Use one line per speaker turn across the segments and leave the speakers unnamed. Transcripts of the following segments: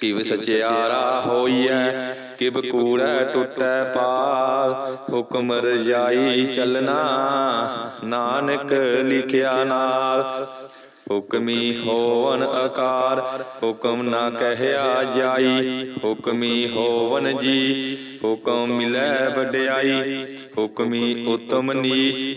ਕਿਵ ਸਚਿਆਰਾ ਹੋਈਐ, ਕਿਵ ਕੂੜੈ ਟੁੱਟੈ ਪਾਲ, ਹੁਕਮ ਰਜਾਈ ਚੱਲਣਾ, ਨਾਨਕ ਲਿਖਿਆ ਨਾਲ। ਹੁਕਮੀ ਹੋਵਨ ਆਕਾਰ ਹੁਕਮ ਨਾ ਕਹਿਆ ਜਾਈ। ਹੁਕਮੀ ਹੋਵਨ ਜੀ, ਹੁਕਮ ਮਿਲੈ ਵਡਿਆਈ। ਹੁਕਮੀ ਉਤਮ ਨੀਚ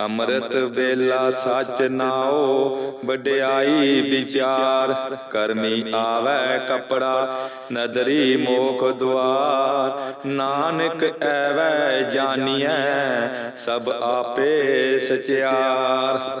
ਅੰਮ੍ਰਿਤ ਵੇਲਾ ਸੱਚ ਨਾਓ ਵਡਿਆਈ ਵਿਚਾਰ, ਕਰਮੀ ਆਵੈ ਕਪੜਾ, ਨਦਰੀ ਮੋਖ ਦੁਆਰ, ਨਾਨਕ ਐਵੈ ਜਾਣੀਐ ਸਭ ਆਪੇ ਸਚਿਆਰ।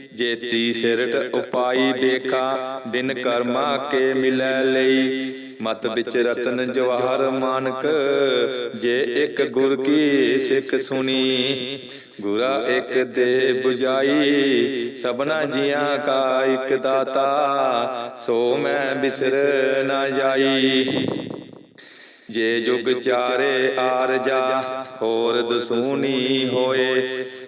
ਜੇ ਤੀ ਸਿਰਟ ਉਪਾਈ ਦੇਖਾ ਬਿਨ ਕਰਮਾ ਕੇ ਮਿਲੈ ਲਈ। ਮਤ ਵਿੱਚ ਰਤਨ ਜਵਾਹਰ ਮਾਨਕ। ਜੇ ਇੱਕ ਗੁਰ ਕੀ ਸਿੱਖ ਸੁਣੀ। ਗੁਰਾ ਇੱਕ ਦੇ 부ਜਾਈ ਸਭਨਾ ਜੀਆਂ ਕਾ ਇੱਕ ਦਾਤਾ। ਸੋ ਮੈਂ ਬਿਸਰ ਨਾ ਜਾਈ। ਜੇ ਜੁਗ ਚਾਰੇ ਆਰਜਾ ਹੋਰ ਦਸੂਨੀ ਹੋਏ।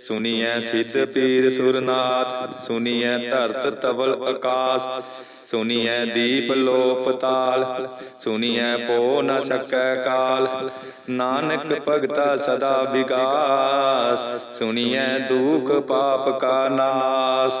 ਸੁਨੀਐ ਸਿੱਧ ਪੀਰ ਸੁਰਨਾਥ ਸੁਨੀਐ ਧਰਤ ਤਵਲ ਆਕਾਸ ਸੁਨੀਐ ਦੀਪ ਲੋਪ ਤਾਲ ਸੁਨੀਐ ਪੋ ਨ ਸਕੈ ਕਾਲ ਨਾਨਕ ਭਗਤਾ ਸਦਾ ਵਿਗਾਸ ਸੁਨੀਐ ਦੁਖ ਪਾਪ ਕਾ ਨਾਸ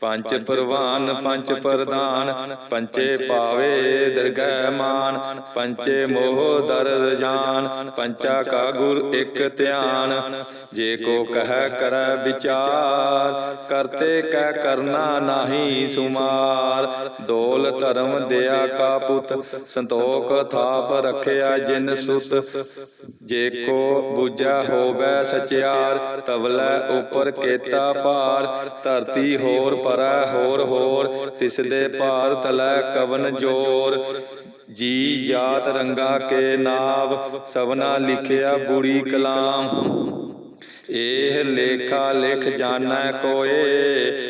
ਪੰਜ ਪ੍ਰਵਾਨ ਪੰਜ ਪ੍ਰਦਾਨ ਪੰਚੇ ਪਾਵੇ ਦਰਗਹਿ ਮਾਨ ਪੰਚੇ ਮੋਹ ਦਰ ਰਜਾਨ ਪੰਚਾ ਕਾ ਗੁਰ ਇੱਕ ਧਿਆਨ। ਜੇ ਕੋ ਕਹਿ ਕਰੈ ਵਿਚਾਰ ਕਰਤੇ ਕਹਿ ਕਰਨਾ ਨਾਹੀ ਸੁਮਾਰ। ਦੋਲ ਧਰਮ ਦਿਆ ਕਾ ਪੁੱਤ ਸੰਤੋਖ ਥਾਪ ਰਖਿਆ ਜਿਨ ਸੁਤ। ਜੇ ਕੋ ਬੁਝਾ ਹੋਵੇ ਸਚਿਆਰ ਤਵਲੇ ਉਪਰ ਕੇਤਾ ਪਾਰ ਧਰਤੀ ਹੋਰ ਪਰੈ ਹੋਰ ਹੋਰ ਤਿਸ ਦੇ ਭਾਰ ਤਲੈ ਕਵਨ ਜੋਰ। ਜੀ ਜਾਤ ਰੰਗਾ ਕੇ ਨਾਵ, ਸਭਨਾ ਲਿਖਿਆ ਬੁਰੀ ਕਲਾਮ। ਇਹ ਲੇਖਾ ਲਿਖ ਜਾਣੈ ਕੋਏ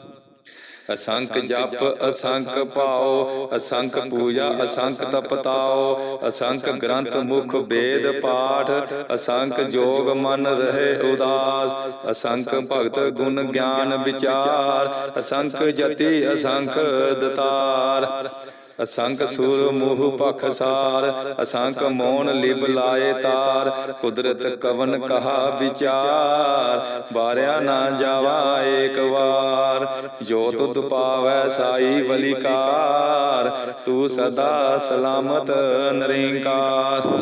ਅਸੰਖ ਜਪ ਅਸੰਖ ਪਾਓ ਅਸੰਖ ਪੂਜਾ ਅਸੰਖ ਤਪਤਾਓ ਅਸੰਖ ਗ੍ਰੰਥ ਮੁਖ ਵੇਦ ਪਾਠ ਅਸੰਖ ਜੋਗ ਮਨ ਰਹੇ ਉਦਾਸ ਅਸੰਖ ਭਗਤ ਗੁਣ ਗਿਆਨ ਵਿਚਾਰ ਅਸੰਖ ਜਤੀ ਅਸੰਖ ਦਤਾਰ। ਅਸੰਖ ਸੁਰ ਮੋਹ ਪਖਸਾਰ ਅਸੰਖ ਮੋਨ ਲਿਬ ਲਾਏ ਤਾਰ ਕੁਦਰਤ ਕਵਨ ਕਹਾ ਵਿਚਾਰ ਬਾਰਿਆ ਨਾ ਜਾਵਾ ਏਕ ਵਾਰ। ਜੋ ਤੁਧ ਪਾਵੈ ਸਾਈ ਬਲਿਕਾਰ। ਤੂੰ ਸਦਾ ਸਲਾਮਤ ਨਰਿੰਕਾਰ।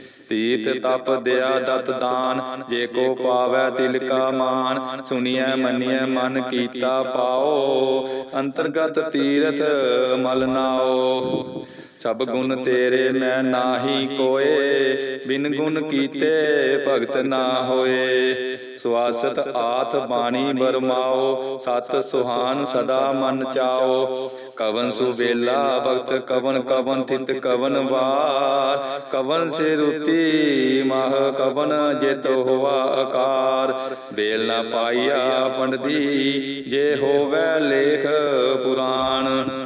ਤੀਰਥ ਤਪ ਦਿਆ ਦਤ ਦਾਨ ਜੇ ਕੋ ਪਾਵੈ ਤਿਲ ਕਾ ਮਾਨ ਸੁਣੀਐ ਮੰਨੀਐ ਮਨ ਕੀਤਾ ਪਾਓ ਅੰਤਰਗਤ ਤੀਰਥ ਮਲ ਨਾਓ। ਸਭ ਗੁਣ ਤੇਰੇ ਮੈਂ ਨਾਹੀ ਕੋਏ ਬਿਨ ਗੁਣ ਕੀਤੇ ਭਗਤ ਨਾ ਹੋਏ। ਸਵਾਸਤ ਆਥ ਬਾਣੀ ਬਰਮਾਓ ਸਤ ਸੁਹਾਨ ਸਦਾ ਮਨ ਚਾਓ। ਕਵਨ ਸੁਬੇਲਾ ਭਗਤ ਕਵਨ ਕਵਨ ਥਿਤ ਕਵਨ ਵਾਰ। ਕਵਨ ਸੇ ਰੁਤੀ, ਮਹ ਕਵਨ ਜਿਤ ਹੋਆ ਆਕਾਰ ਬੇਲ ਨਾ ਪਾਈਆ ਪੰਡਦੀ ਜੇ ਹੋਵੇ ਲੇਖ ਪੁਰਾਣ।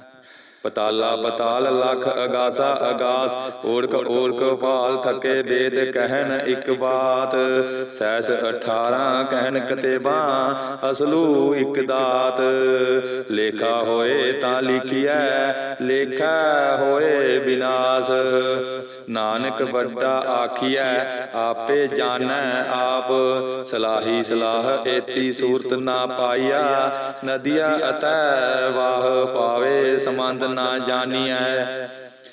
ਪਤਾਲਾ ਪਤਾਲ ਲਖ ਅਗਾਸਾ ਅਗਾਸ ਓੜਕ ਓੜਕ ਪਾਲ ਥਕੇ ਵੇਦ ਕਹਿਣ ਇੱਕ ਬਾਤ। ਸੈਸ 18 ਕਹਿਣ ਕਤੇਬਾ, ਅਸਲੂ ਇੱਕ ਦਾਤ। ਲੇਖਾ ਹੋਏ ਤਾਂ ਲਿਖਿਐ, ਲੇਖਾ ਹੋਏ ਵਿਨਾਸ਼ ਨਾਨਕ ਵੱਡਾ ਆਖੀਐ ਆਪੇ ਜਾਣੈ ਆਪ। ਸਲਾਹੀ ਸਲਾਹ ਏਤੀ ਸੂਰਤ ਨਾ ਪਾਈਆ ਨਦੀਆ ਅਤੈ ਵਾਹ ਪਾਵੇ ਸਮੰਦ ਨਾ ਜਾਣੀਐ।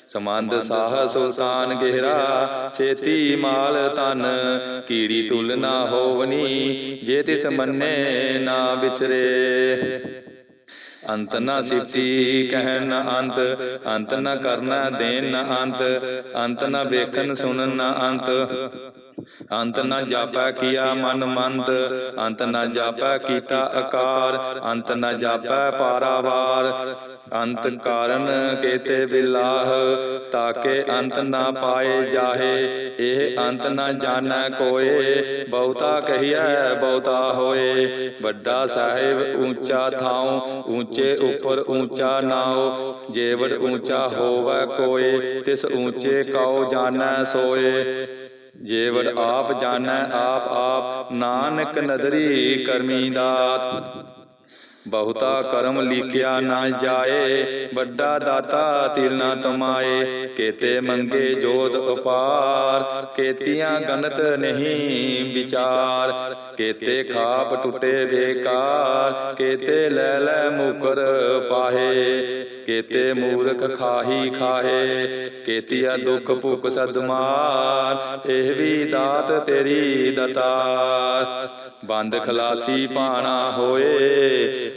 ਸਮੰਦ ਸਾਹ ਸੁਲਤਾਨ ਗਹਿਰਾ ਸੇਤੀ ਮਾਲ ਤਨ ਕੀੜੀ ਤੁਲ ਨਾ ਹੋਵਨੀ। ਜੇ ਤਿਸ ਮੰਨੇ ਨਾ ਵਿਸਰੇ। ਅੰਤ ਨਾ ਸਿਫਤੀ ਕਹਿਣ ਨਾ ਅੰਤ ਅੰਤ ਨਾ ਕਰਨਾ ਦੇਨ ਨਾ ਅੰਤ ਅੰਤ ਨਾ ਵੇਖਣ, ਸੁਣਨ ਨਾ ਅੰਤ। ਅੰਤ ਨਾ ਜਾਪੈ ਕੀਆ ਮਨ ਮੰਤ, ਅੰਤ ਨਾ ਜਾਪੈ ਕੀਤਾ ਆਕਾਰ ਅੰਤ ਨਾ ਜਾਪੈ ਪਾਰਾਵਾਰ। ਅੰਤ ਕਾਰਨ ਕੇਤੇ ਬਿਲਾਹ ਤਾਕੇ ਅੰਤ ਨਾ ਪਾਏ ਜਾਹੇ, ਇਹ ਅੰਤ ਨਾ ਜਾਣੈ ਕੋਏ। ਬਹੁਤਾ ਕਹੀਐ, ਬਹੁਤਾ ਹੋਏ। ਵੱਡਾ ਸਾਹਿਬ ਉੱਚਾ ਥਾਉ ਉੱਚੇ ਉੱਪਰ ਉੱਚਾ ਨਾਉ। ਜੇਵੜ ਉੱਚਾ ਹੋਵੈ ਕੋਏ, ਤਿਸ ਉੱਚੇ ਕਉ ਜਾਣੈ ਸੋਏ। ਜੇਵੜ ਆਪ ਜਾਣੈ, ਆਪ ਆਪ। ਨਾਨਕ ਨਦਰੀ ਕਰਮੀ ਦਾਤ। ਬਹੁਤਾ ਕਰਮ ਲਿਖਿਆ ਨਾ ਜਾਏ ਵੱਡਾ ਦਾਤਾ ਤਿਲ ਨਾ ਤਮਾਏ ਕੇਤੇ ਮੰਗੇ ਜੋਤ ਉਪਾਰ ਕੇਤੀਆਂ ਗਨਤ ਨਹੀਂ ਵਿਚਾਰ ਕੇਤੇ ਖਾਪ ਟੁੱਟੇ ਬੇਕਾਰ ਕੇਤੇ ਲੈ ਲੈ ਮੁਕਰ ਪਾਹੇ ਕੇਤੇ ਮੂਰਖ ਖਾਹੀ ਖਾਹੇ ਕੇਤੀਆ ਦੁਖ ਭੁਖ ਸਦਮਾਰ ਇਹ ਵੀ ਦਾਤ ਤੇਰੀ ਦਤਾਰ। ਬੰਦ ਖਲਾਸੀ ਪਾਣਾ ਹੋਏ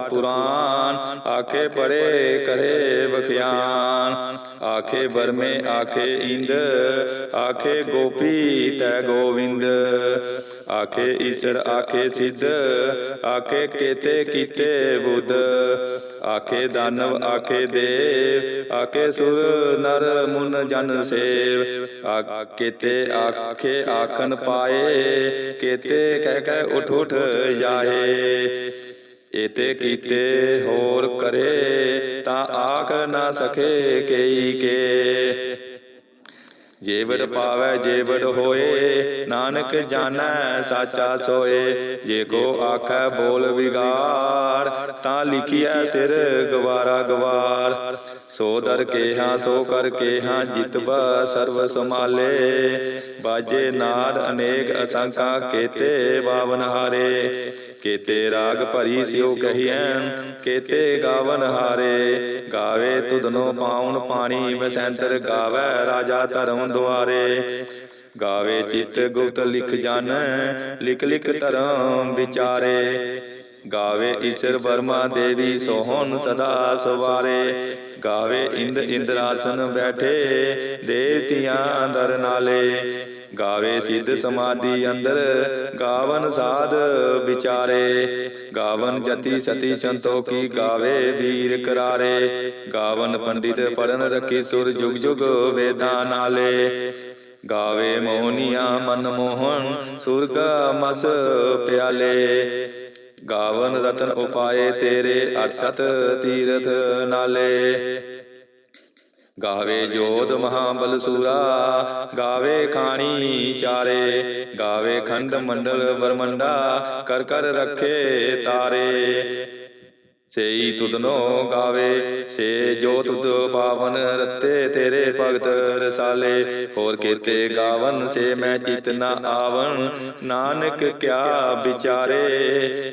ਪੁਰਾਨ ਆਖੇ ਪੜੇ ਕਰੇ ਬਖਿਆਨ ਆਖੇ ਬਰਮੇ ਆਖੇ ਇੰਦ ਆਖੇ ਗੋਪੀ ਤੈ ਗੋਵਿੰਦ ਆਖੇ ਈਸ਼ਰ ਆਖੇ ਸਿੱਧ ਆਖੇ ਕੇਤੇ ਕੀਤੇ ਬੁੱਧ ਆਖੇ ਦਾਨਵ ਆਖੇ ਦੇਵ ਆਖੇ ਸੁਰ ਨਰ ਮੁਨ ਜਨ ਸੇਵ ਆ ਕੇਤੇ ਆਖੇ ਆਖਨ ਪਾਏ ਕੇਤੇ ਕਹਿ ਕਹਿ ਉਠ ਉਠ ਜਾਏ ਏਤੇ ਕੀਤੇ ਹੋਰ ਕਰੇ, ਤਾਂ ਆਖ ਨਾ ਸਕੇ ਕਈ ਕੇ। ਜੇਵੜ ਪਾਵੈ, ਜੇਵੜ ਹੋਏ, ਨਾਨਕ ਜਾਣੈ, ਸਾਚਾ ਸੋਏ। ਜੇ ਕੋ ਆਖੈ ਬੋਲ ਵਿਗਾੜ, ਤਾਂ ਲਿਖਿਆ ਸਿਰ ਗਵਾਰਾ ਗਵਾਰ। ਸੋ ਦਰ ਕੇਹਾ, ਸੋ ਕਰ ਕੇਹਾ, ਜਿਤਬਾ ਸਰਬ ਸਮਾਲੇ ਬਾਜੇ ਨਾਦ ਅਨੇਕ ਅਸੰਖਾ ਕੇਤੇ ਬਾਵਨ ਹਾਰੇ। ਕੇਤੇ ਰਾਗ ਭਰੀ ਸਿਓ ਕਹੀਐ, ਕੇਤੇ ਗਾਵਨ ਹਾਰੇ। ਗਾਵੇ ਤੁਧਨੋ ਪਾਉਣ ਪਾਣੀ, ਵਸੈਂਤਰ ਗਾਵੇ ਰਾਜਾ ਧਰਮ ਦੁਆਰੇ। ਗਾਵੇ ਚਿਤ ਗੁਪਤ ਲਿਖ ਜਨ ਲਿਖ ਲਿਖ ਧਰਮ ਵਿਚਾਰੇ। ਗਾਵੇ ਈਸ਼ਰ ਵਰਮਾ ਦੇਵੀ ਸੋਹਣ ਸਦਾ ਸਵਾਰੇ। ਗਾਵੇ ਇੰਦ ਇੰਦਰਾਸਨ ਬੈਠੇ। ਦੇਵਤੀਆਂ ਦਰ ਨਾਲੇ। ਗਾਵੇ ਸਿੱਧ ਸਮਾਧੀ ਅੰਦਰ। ਗਾਵਨ ਸਾਧ ਵਿਚਾਰੇ। ਗਾਵਨ ਜਤੀ ਸਤੀ ਸੰਤੋਖੀ ਗਾਵੇ ਵੀਰ ਕਰਾਰੇ। ਗਾਵਨ ਪੰਡਿਤ ਪੜਨ ਰੱਖੀ ਸੁਰ ਜੁਗ ਜੁਗ ਵੇਦਾਂ ਨਾਲੇ। ਗਾਵੇ ਮੋਹਨੀਆਂ ਮਨ ਮੋਹਨ। ਸੁਰਗ ਮਸ ਪਿਆਲੇ। ਗਾਵਨ ਰਤਨ ਉਪਾਏ ਤੇਰੇ ਅਠਸਤ ਤੀਰਥ ਨਾਲੇ। ਗਾਵੇ ਜੋਧ ਮਹਾਬਲ ਸੂਰਾ, ਗਾਵੇ ਖਾਣੀ ਚਾਰੇ। ਗਾਵੇ ਖੰਡ ਮੰਡਲ ਬਰਮੰਡਾ ਕਰ ਕਰ ਰੱਖੇ ਤਾਰੇ। ਸੇਈ ਤੁਧਨੋ ਗਾਵੇ, ਸੇ ਜੋ ਤੁਧ ਪਾਵਨ ਰਤੇ ਤੇਰੇ ਭਗਤ ਰਸਾਲੇ। ਹੋਰ ਕੀਤੇ ਗਾਵਨ, ਸੇ ਮੈਂ ਚਿਤ ਨਾ ਆਵਨ ਨਾਨਕ ਕਿਆ ਵਿਚਾਰੇ।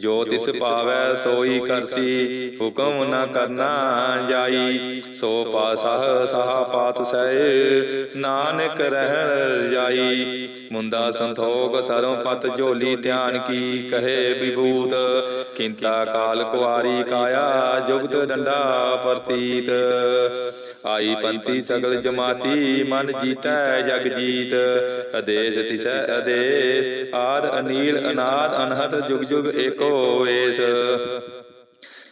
ਜੋ ਤਿਸ ਪਾਵੈ ਸੋਈ ਕਰਸੀ ਹੁਕਮ ਨਾ ਕਰਨਾ ਜਾਈ। ਸੋ ਪਾਸਹ ਸਾਹ ਪਾਤ ਸਹਿ ਨਾਨਕ ਰਹਿ ਜਾਈ। ਮੁੰਦਾ ਸੰਤੋਖ ਸਰੋਂ ਪਤ ਝੋਲੀ ਧਿਆਨ ਕੀ ਕਹੇ ਵਿਭੂਤ? ਕਿੰਤਾ ਕਾਲ ਕੁਆਰੀ ਕਾਇਆ ਜੁਗਤ ਡੰਡਾ ਪ੍ਰਤੀਤ। ਆਈ ਪੰਤੀ ਸਗਲ ਜਮਾਤੀ ਮਨ ਜੀਤੈ ਜਗ ਜੀਤ। ਅਦੇਸ ਤਿਸੈ ਅਦੇਸ। ਆਦ ਅਨੀਲ ਅਨਾਦ ਅਨਹਤ ਜੁਗ ਜੁਗ ਏਕੋ ਵੇਸ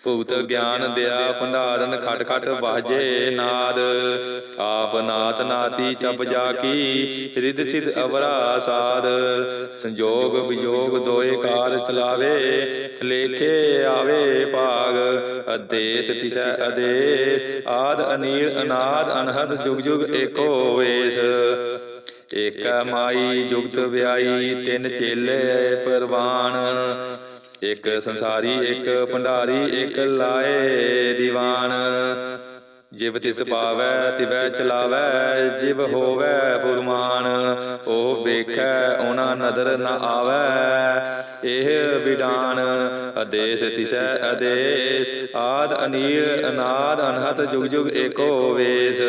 ਭੁਗਤ ਗਿਆਨ ਦਿਆ, ਭੰਡਾਰਨ ਖਟ ਖਟ ਬਾਜੇ ਨਾਦ। ਆਪ ਨਾਤ ਨਾਤੀ ਸਭ ਜਾ ਕੀ ਰਿਦ ਸਿਧ ਅਵਰਾ ਸਾਧ ਸੰਜੋਗ ਵਿਯੋਗ ਦੋਏ ਕਾਰ ਚਲਾਵੇ, ਲੇਖੇ ਆਵੇ ਭਾਗ। ਅਦੇਸ ਤਿਸੈ ਅਦੇ ਆਦ ਅਨੀਲ ਅਨਾਦ, ਅਨਹਦ ਜੁਗ ਜੁਗ ਏਕੋ ਵੇਸ। ਏਕ ਮਾਈ ਜੁਗਤ ਵਿਆਈ, ਤਿੰਨ ਚੇਲੇ ਪਰਵਾਨ। ਇੱਕ ਸੰਸਾਰੀ ਇੱਕ ਭੰਡਾਰੀ ਇੱਕ ਲਾਏ ਦੀਵਾਨ। ਜਿਵ ਤਿਸ ਪਾਵੈ ਤਿਵੈ ਚਲਾਵੈ ਜਿਵ ਹੋਵੈ ਫੁਰਮਾਨ। ਉਹ ਵੇਖੈ ਉਹਨਾਂ ਨਦਰ ਨ ਆਵੈ। ਇਹ ਵਿਡਾਨ। ਅਦੇਸ ਤਿਸੈ ਅਦੇਸ ਆਦ ਅਨੀਲ ਅਨਾਦ ਅਨਹਤ ਜੁਗ ਜੁਗ ਏਕੋ ਵੇਸ।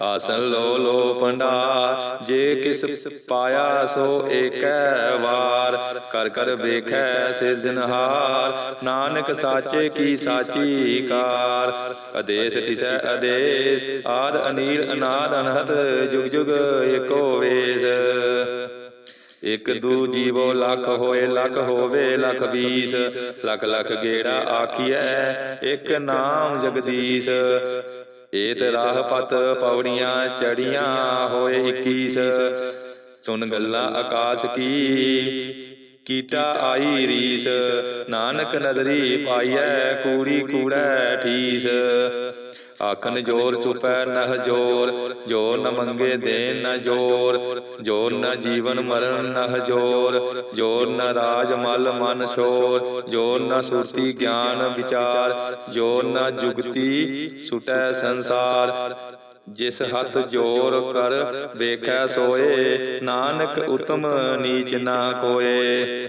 ਆਸਨ ਲੋ ਲੋ ਭੰਡਾਰ, ਜੇ ਕਿਸ ਪਾਇਆ ਸੋ ਏਕੈ ਵਾਰ। ਕਰ ਕਰ ਵੇਖੈ ਸਿਰਜਨਹਾਰ ਨਾਨਕ ਸਾਚੇ ਕੀ ਸਾਚੀ ਕਾਰ। ਅਦੇਸ ਤਿਸੈ ਅਦੇਸ ਆਦ ਅਨੀਲ ਅਨਾਦ ਅਨਹਤ, ਜੁਗ ਜੁਗ ਏਕੋ ਵੇਸ। ਇਕ ਦੂ ਜੀਵੋ ਲੱਖ ਹੋਏ ਲੱਖ ਹੋਵੇ ਲੱਖ ਵੀਸ ਲੱਖ ਲੱਖ ਗੇੜਾ ਆਖੀਐ, ਇੱਕ ਨਾਮ ਜਗਦੀਸ਼। ਏਤ ਰਾਹ ਪਤ ਪੌੜੀਆਂ ਚੜੀਆਂ ਹੋਏ 21 ਸੁਨ ਗੱਲਾਂ ਆਕਾਸ਼ ਕੀ। ਕੀਟਾ ਆਈ ਰੀਸ। ਨਾਨਕ ਨਦਰੀ ਪਾਈਐ ਕੂੜੀ ਕੂੜੈ ਠੀਸ। ਆਖਨ ਜੋਰ ਚੁਪੈ ਨਹ ਜੋਰ ਜੋਰ ਨ ਮੰਗੇ ਦੇਨ ਨ ਜੋਰ ਜੋਰ ਨ ਜੀਵਨ ਮਰਨ ਨਹ ਜੋਰ ਜੋਰ ਨ ਰਾਜ ਮਲ ਮਨ ਸ਼ੋਰ, ਜੋਰ ਨ ਸੁਰਤੀ ਗਿਆਨ ਵਿਚਾਰ, ਜੋਰ ਨ ਜੁਗਤੀ ਸੁਟੈ ਸੰਸਾਰ। ਜਿਸ ਹੱਥ ਜੋਰ ਕਰ ਵੇਖੈ ਸੋਏ, ਨਾਨਕ ਉਤਮ ਨੀਚ ਨਾ ਕੋਏ।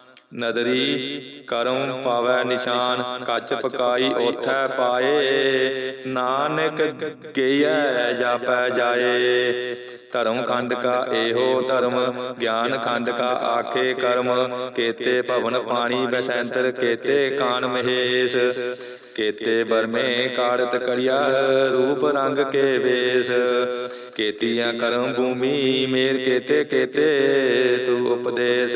ਨਦਰੀ ਕਰਮ ਪਾਵੈ ਨਿਸ਼ਾਨ, ਕੱਚ ਪਕਾਈ ਓਥੈ ਪਾਏ। ਨਾਨਕ ਗਈਐ ਜਾਪੈ ਜਾਏ। ਧਰਮ ਖੰਡ ਕਾ ਇਹੋ ਧਰਮ, ਗਿਆਨ ਖੰਡ ਕਾ ਆਖੇ ਕਰਮ। ਕੇਤੇ ਭਵਨ ਪਾਣੀ ਬਸੰਤਰ, ਕੇਤੇ ਕਾਨ ਮਹੇਸ਼। ਕੇਤੇ ਬਰਮੇ ਕਾੜਤ ਕੜਿਆ ਰੂਪ ਰੰਗ ਕੇ ਵੇਸ। ਕੇਤੀਆਂ ਕਰਮ ਭੂਮੀ ਮੇਰ ਕੇਤੇ ਕੇਤੇ, ਤੂ ਉਪਦੇਸ਼।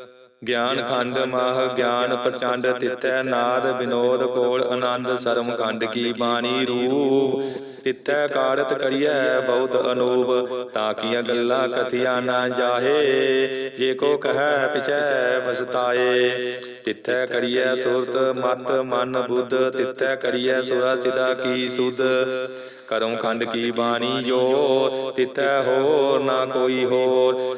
ਗਿਆਨ ਖੰਡ ਮਹ ਗਿਆਨ ਪ੍ਰਚੰਡ ਤਿੱਥੈ ਨਾਦ ਵਿਨੋਦ ਕੋਲ ਆਨੰਦ ਸਰਮ ਖੰਡ ਕੀ ਬਾਣੀ ਰੂਪ। ਤਿੱਥੈ ਕਾੜਤ ਕੜੀਐ ਬਹੁਤ ਅਨੂਪ। ਤਾਂ ਕੀਆਂ ਗੱਲਾਂ ਕਥਿਆ ਨਾ ਜਾਹੇ। ਜੇ ਕੋ ਕਹੈ ਪਿਛੈ ਬਸਤਾਏ ਤਿੱਥੈ ਕੜੀਐ ਸੁਰਤ ਮਤ ਮਨ ਬੁੱਧ। ਤਿੱਥੈ ਕੜੀਐ ਸੁਰਾ ਸਿਦਾ ਕੀ ਸੁਧ। ਕਰਮ ਖੰਡ ਕੀ ਬਾਣੀ ਜੋ ਤਿੱਥੈ ਹੋਰ ਨਾ ਕੋਈ ਹੋਰ।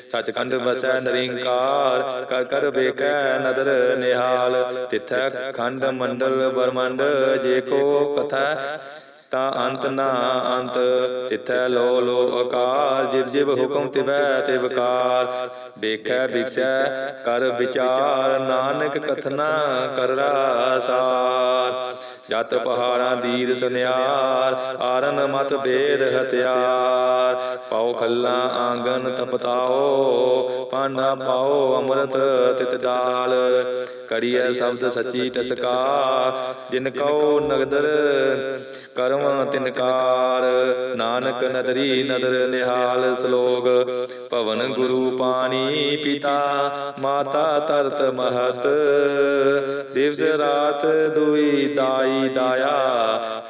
ਸਚਖੰਡ ਬਸੈ ਨਰਿੰਕਾਰ ਕਰ ਕਰ ਵੇਖੈ ਨਦਰ ਨਿਹਾਲ। ਤਿਥੈ ਖੰਡ ਮੰਡਲ ਬਰਮੰਡ ਜੇ ਕੋ ਕਥਾ ਤਾਂ ਅੰਤ ਨਾ ਅੰਤ। ਤਿਥੈ ਲੋ ਲੋ ਆਕਾਰ ਜਿਵ ਜਿਵ ਹੁਕਮ ਤਿਵੈ ਤਿਵਕਾਰ ਵੇਖੈ ਵਿਖਸੈ ਕਰ ਵਿਚਾਰ। ਨਾਨਕ ਕਥਨਾ ਕਰ ਰਾਸਾਰ ਜਤ ਪਹਾੜਾਂ ਦੀਦ ਸੁਨਿਆਰ, ਆਰਨ ਮਤ ਬੇਦ ਹਤਿਆਰ ਪਾਉ ਖੱਲਾ ਆਂਗਨ ਤਪਤਾਓ, ਪਾਨਾ ਪਾਓ ਅੰਮ੍ਰਿਤ ਤਿਤ ਡਾਲ। ਕਰੀਐ ਸ਼ਬਦ ਸੱਚੀ ਟਸਕਾ ਜਿਨ ਕਉ ਨਗਦਰ ਕਰਮ ਤਿਨਕਾਰ ਨਾਨਕ ਨਦਰੀ ਨਦਰ ਨਿਹਾਲ ਸਲੋਗ ਭਵਨ ਗੁਰੂ ਪਾਣੀ ਪਿਤਾ, ਮਾਤਾ ਤਰਤ ਮਹਤ। ਦਿਵਸ ਰਾਤ ਦੁਈ ਦਾਈ ਦਾਇਆ,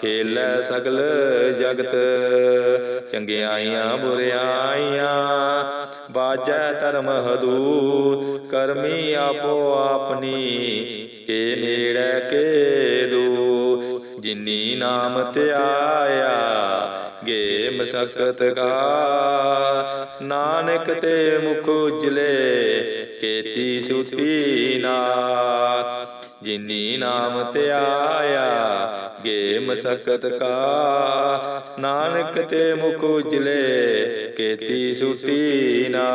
ਖੇਲੇ ਸਗਲ ਜਗਤ। ਚੰਗਿਆਈਆਂ ਬੁਰਿਆਈਆਂ ਬਾਜੈ ਧਰਮ ਹਦੂਰ। ਕਰਮੀ ਆਪੋ ਆਪਣੀ, ਕੇ ਨੇੜੇ ਕੇ ਜਿਨੀ ਨਾਮ ਧਿਆਇਆ ਗੇ ਮਸਕਤ ਕਾ। ਨਾਨਕ ਤੇ ਮੁਖ ਉਜਲੇ, ਕੇਤੀ ਸੁਤੀ ਨਾ। ਜਿਨੀ ਨਾਮ ਧਿਆਇਆ ਗੇ ਮਸਕਤ ਕਾ। ਨਾਨਕ ਤੇ ਮੁਖ ਉਜਲੇ, ਕੇਤੀ ਸੁਟੀ ਨਾ।